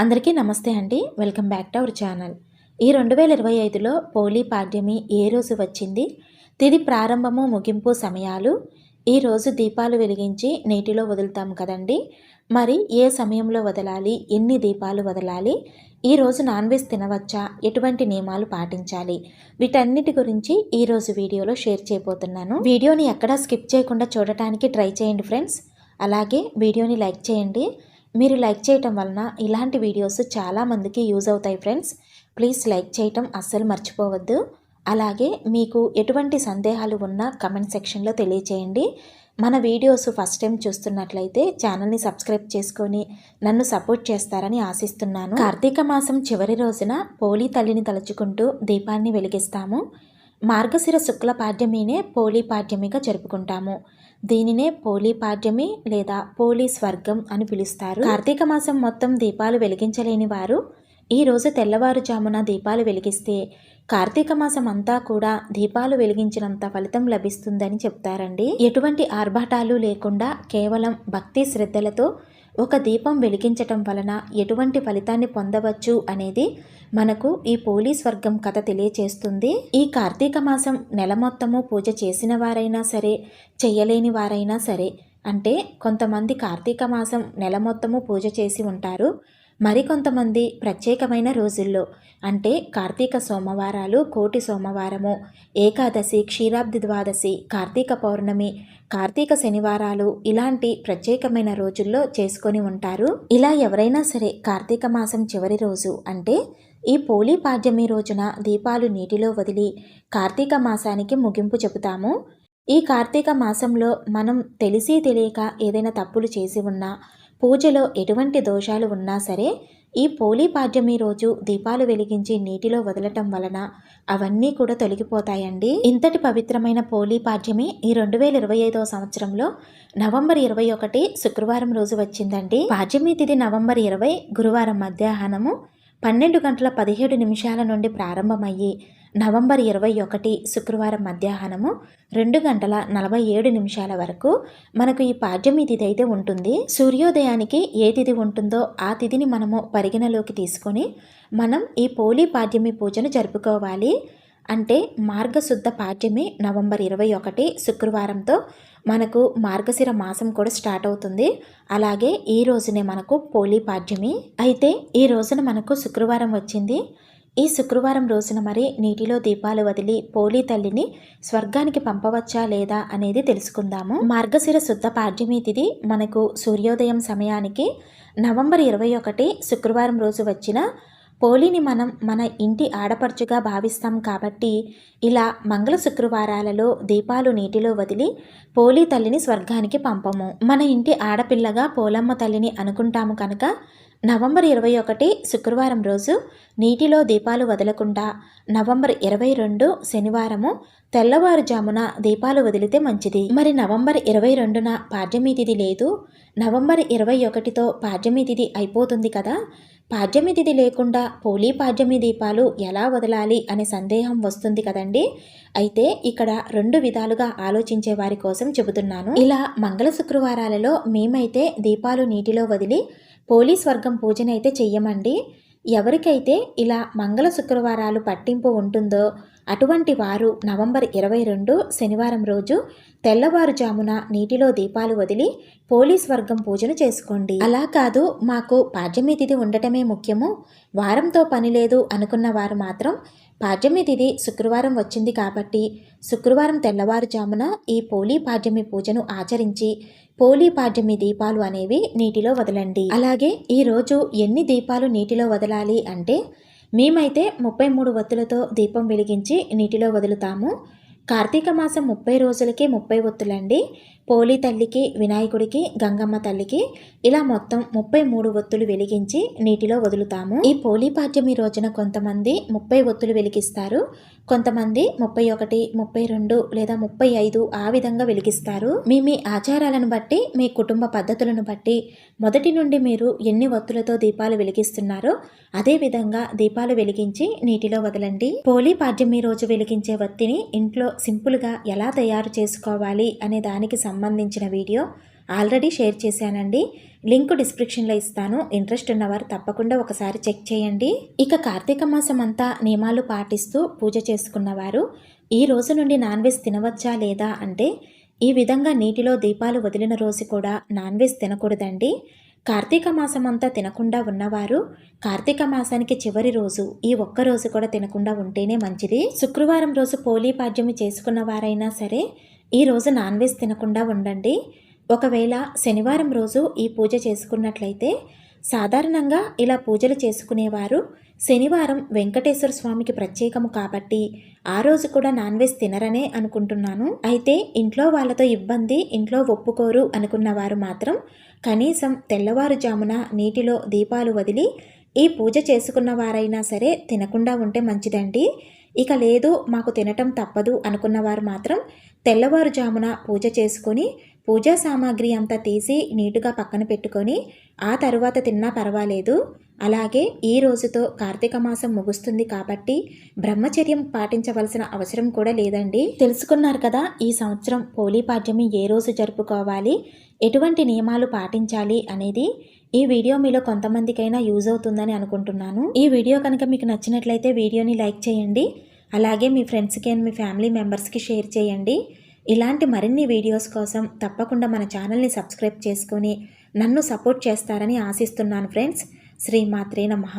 అందరికీ నమస్తే అండి. Welcome back to our channel. ఈ రెండు వేల ఇరవై ఐదులో పోలీ పాడ్యమి ఏ రోజు వచ్చింది? తిది ప్రారంభము ముగింపు సమయాలు? ఈరోజు దీపాలు వెలిగించి నీటిలో వదులుతాం కదండి. మరి ఏ సమయంలో వదలాలి? ఎన్ని దీపాలు వదలాలి? ఈరోజు నాన్ వెజ్ తినవచ్చా? ఎటువంటి నియమాలు పాటించాలి? వీటన్నిటి గురించి ఈరోజు వీడియోలో షేర్ చేయబోతున్నాను. వీడియోని ఎక్కడా స్కిప్ చేయకుండా చూడటానికి ట్రై చేయండి ఫ్రెండ్స్. అలాగే వీడియోని లైక్ చేయండి. మీరు లైక్ చేయటం వలన ఇలాంటి వీడియోస్ చాలామందికి యూజ్ అవుతాయి ఫ్రెండ్స్. ప్లీజ్ లైక్ చేయటం అస్సలు మర్చిపోవద్దు. అలాగే మీకు ఎటువంటి సందేహాలు ఉన్నా కమెంట్ సెక్షన్లో తెలియచేయండి. మన వీడియోస్ ఫస్ట్ టైం చూస్తున్నట్లయితే ఛానల్ని సబ్స్క్రైబ్ చేసుకొని నన్ను సపోర్ట్ చేస్తారని ఆశిస్తున్నాను. కార్తీక మాసం చివరి రోజున పోలీ తల్లిని తలుచుకుంటూ దీపాన్ని వెలిగిస్తాము. మార్గశిర శుక్ల పాడ్యమినే పోలీ పాడ్యమిగా జరుపుకుంటాము. దీనినే పోలీ పాడ్యమి లేదా పోలీ స్వర్గం అని పిలుస్తారు. కార్తీక మాసం మొత్తం దీపాలు వెలిగించలేని వారు ఈ రోజు తెల్లవారుజామున దీపాలు వెలిగిస్తే కార్తీక మాసం అంతా కూడా దీపాలు వెలిగించినంత ఫలితం లభిస్తుందని చెప్తారండి. ఎటువంటి ఆర్భాటాలు లేకుండా కేవలం భక్తి శ్రద్ధలతో ఒక దీపం వెలిగించటం వలన ఎటువంటి ఫలితాన్ని పొందవచ్చు అనేది మనకు ఈ పోలీస్ వర్గం కథ తెలియచేస్తుంది. ఈ కార్తీక మాసం నెల మొత్తము పూజ చేసిన వారైనా సరే చేయలేని వారైనా సరే అంటే కొంతమంది కార్తీక మాసం నెల మొత్తము పూజ చేసి ఉంటారు. మరికొంతమంది ప్రత్యేకమైన రోజుల్లో అంటే కార్తీక సోమవారాలు కోటి సోమవారము ఏకాదశి క్షీరాబ్ది ద్వాదశి కార్తీక పౌర్ణమి కార్తీక శనివారాలు ఇలాంటి ప్రత్యేకమైన రోజుల్లో చేసుకొని ఉంటారు. ఇలా ఎవరైనా సరే కార్తీక మాసం చివరి రోజు అంటే ఈ పోలీ పాడ్యమి రోజున దీపాలు నీటిలో వదిలి కార్తీక మాసానికి ముగింపు చెబుతాము. ఈ కార్తీక మాసంలో మనం తెలిసి తెలియక ఏదైనా తప్పులు చేసి ఉన్నా పూజలో ఎటువంటి దోషాలు ఉన్నా సరే ఈ పోలీ పాడ్యమి రోజు దీపాలు వెలిగించి నీటిలో వదలటం వలన అవన్నీ కూడా తొలగిపోతాయండి. ఇంతటి పవిత్రమైన పోలీ పాడ్యమి ఈ రెండు వేల ఇరవై ఐదవ సంవత్సరంలో నవంబర్ ఇరవై ఒకటి శుక్రవారం రోజు వచ్చిందండి. పాడ్యమి తిథి నవంబర్ ఇరవై గురువారం మధ్యాహ్నము పన్నెండు గంటల పదిహేడు నిమిషాల నుండి ప్రారంభమయ్యి నవంబర్ ఇరవై ఒకటి శుక్రవారం మధ్యాహ్నము రెండు గంటల నలభై ఏడు నిమిషాల వరకు మనకు ఈ పాడ్యమి తిథి అయితే ఉంటుంది. సూర్యోదయానికి ఏ తిథి ఉంటుందో ఆ తిథిని మనము పరిగణలోకి తీసుకొని మనం ఈ పోలీ పాడ్యమి పూజను జరుపుకోవాలి. అంటే మార్గశుద్ధ పాడ్యమి నవంబర్ ఇరవై ఒకటి శుక్రవారంతో మనకు మార్గశిర మాసం కూడా స్టార్ట్ అవుతుంది. అలాగే ఈ రోజునే మనకు పోలీ పాడ్యమి. అయితే ఈ రోజున మనకు శుక్రవారం వచ్చింది. ఈ శుక్రవారం రోజున మరి నీటిలో దీపాలు వదిలి పోలీ తల్లిని స్వర్గానికి పంపవచ్చా లేదా అనేది తెలుసుకుందాము. మార్గశిర శుద్ధ పాడ్యమి తిథి మనకు సూర్యోదయం సమయానికి నవంబర్ ఇరవై ఒకటి శుక్రవారం రోజు వచ్చిన పోలిని మనం మన ఇంటి ఆడపడుచుగా భావిస్తాం కాబట్టి ఇలా మంగళ శుక్రవారాలలో దీపాలు నీటిలో వదిలి పోలి తల్లిని స్వర్గానికి పంపము. మన ఇంటి ఆడపిల్లగా పోలమ్మ తల్లిని అనుకుంటాము కనుక నవంబర్ ఇరవై ఒకటి శుక్రవారం రోజు నీటిలో దీపాలు వదలకుండా నవంబర్ ఇరవై రెండు శనివారము తెల్లవారుజామున దీపాలు వదిలితే మంచిది. మరి నవంబర్ ఇరవై రెండున పాడ్యమి తిథి లేదు. నవంబర్ ఇరవై ఒకటితో పాడ్యమి తిథి అయిపోతుంది కదా. పాడ్యమి తిథి లేకుండా పోలీ పాడ్యమి దీపాలు ఎలా వదలాలి అనే సందేహం వస్తుంది కదండి. అయితే ఇక్కడ రెండు విధాలుగా ఆలోచించే వారి కోసం చెబుతున్నాను. ఇలా మంగళ శుక్రవారాలలో మేమైతే దీపాలు నీటిలో వదిలి పోలీస్ వర్గం పూజనైతే చెయ్యమండి. ఎవరికైతే ఇలా మంగళ శుక్రవారాలు పట్టింపు ఉంటుందో అటువంటి వారు నవంబర్ ఇరవై రెండు శనివారం రోజు తెల్లవారుజామున నీటిలో దీపాలు వదిలి పోలీస్ వర్గం పూజను చేసుకోండి. అలా కాదు మాకు పాడ్యమి తిథి ఉండటమే ముఖ్యము. వారంతో పని లేదు అనుకున్న వారు మాత్రం పాడ్యమి తిథి శుక్రవారం వచ్చింది కాబట్టి శుక్రవారం తెల్లవారుజామున ఈ పోలీ పాడ్యమి పూజను ఆచరించి పోలీ పాడ్యమి దీపాలు అనేవి నీటిలో వదలండి. అలాగే ఈరోజు ఎన్ని దీపాలు నీటిలో వదలాలి అంటే మేమైతే ముప్పై మూడు వత్తులతో దీపం వెలిగించి నీటిలో వదులుతాము. కార్తీక మాసం ముప్పై రోజులకి ముప్పై ఒత్తులండి. పోలి తల్లికి వినాయకుడికి గంగమ్మ తల్లికి ఇలా మొత్తం ముప్పై మూడు ఒత్తులు వెలిగించి నీటిలో వదులుతాము. ఈ పోలీ పాఠ్యమి రోజున కొంతమంది ముప్పై ఒత్తులు వెలిగిస్తారు. కొంతమంది ముప్పై ఒకటి ముప్పై రెండు లేదా ముప్పై ఐదు ఆ విధంగా వెలిగిస్తారు. మీ మీ ఆచారాలను బట్టి మీ కుటుంబ పద్ధతులను బట్టి మొదటి నుండి మీరు ఎన్ని ఒత్తులతో దీపాలు వెలిగిస్తున్నారో అదే విధంగా దీపాలు వెలిగించి నీటిలో వదలండి. పోలీ పాఠ్యమి రోజు వెలిగించే వత్తిని ఇంట్లో సింపుల్గా ఎలా తయారు చేసుకోవాలి అనే దానికి సంబంధించిన వీడియో ఆల్రెడీ షేర్ చేశానండి. లింక్ డిస్క్రిప్షన్లో ఇస్తాను. ఇంట్రెస్ట్ ఉన్నవారు తప్పకుండా ఒకసారి చెక్ చేయండి. ఇక కార్తీక మాసం అంతా నియమాలు పాటిస్తూ పూజ చేసుకున్నవారు ఈ రోజు నుండి నాన్ వెజ్ తినవచ్చా లేదా అంటే ఈ విధంగా నీటిలో దీపాలు వదిలిన రోజు కూడా నాన్ వెజ్ తినకూడదండి. కార్తీక మాసం అంతా తినకుండా ఉన్నవారు కార్తీక మాసానికి చివరి రోజు ఈ ఒక్క రోజు కూడా తినకుండా ఉంటేనే మంచిది. శుక్రవారం రోజు పోలీ పాడ్యమి చేసుకున్న వారైనా సరే ఈరోజు నాన్ వెజ్ తినకుండా ఉండండి. ఒకవేళ శనివారం రోజు ఈ పూజ చేసుకున్నట్లయితే సాధారణంగా ఇలా పూజలు చేసుకునేవారు. శనివారం వెంకటేశ్వర స్వామికి ప్రత్యేకము కాబట్టి ఆ రోజు కూడా నాన్ వెజ్ తినరనే అనుకుంటున్నాను. అయితే ఇంట్లో వాళ్ళతో ఇబ్బంది ఇంట్లో ఒప్పుకోరు అనుకున్న వారు మాత్రం కనీసం తెల్లవారుజామున నీటిలో దీపాలు వదిలి ఈ పూజ చేసుకున్న వారైనా సరే తినకుండా ఉంటే మంచిదండి. ఇక లేదు మాకు తినటం తప్పదు అనుకున్న వారు మాత్రం తెల్లవారుజామున పూజ చేసుకొని పూజా సామాగ్రి అంతా తీసి నీటుగా పక్కన పెట్టుకొని ఆ తర్వాత తిన్నా పర్వాలేదు. అలాగే ఈ రోజుతో కార్తీక మాసం ముగుస్తుంది కాబట్టి బ్రహ్మచర్యం పాటించవలసిన అవసరం కూడా లేదండి. తెలుసుకున్నారు కదా ఈ సంవత్సరం పోలీ పాడ్యమి ఏ రోజు జరుపుకోవాలి ఎటువంటి నియమాలు పాటించాలి అనేది ఈ వీడియో మీలో కొంతమందికైనా యూజ్ అవుతుందని అనుకుంటున్నాను. ఈ వీడియో కనుక మీకు నచ్చినట్లయితే వీడియోని లైక్ చేయండి. అలాగే మీ ఫ్రెండ్స్కి అండ్ మీ ఫ్యామిలీ మెంబర్స్కి షేర్ చేయండి. ఇలాంటి మరిన్ని వీడియోస్ కోసం తప్పకుండా మన ఛానల్ని సబ్స్క్రైబ్ చేసుకొని నన్ను సపోర్ట్ చేస్తారని ఆశిస్తున్నాను ఫ్రెండ్స్. శ్రీమాత్రే నమః.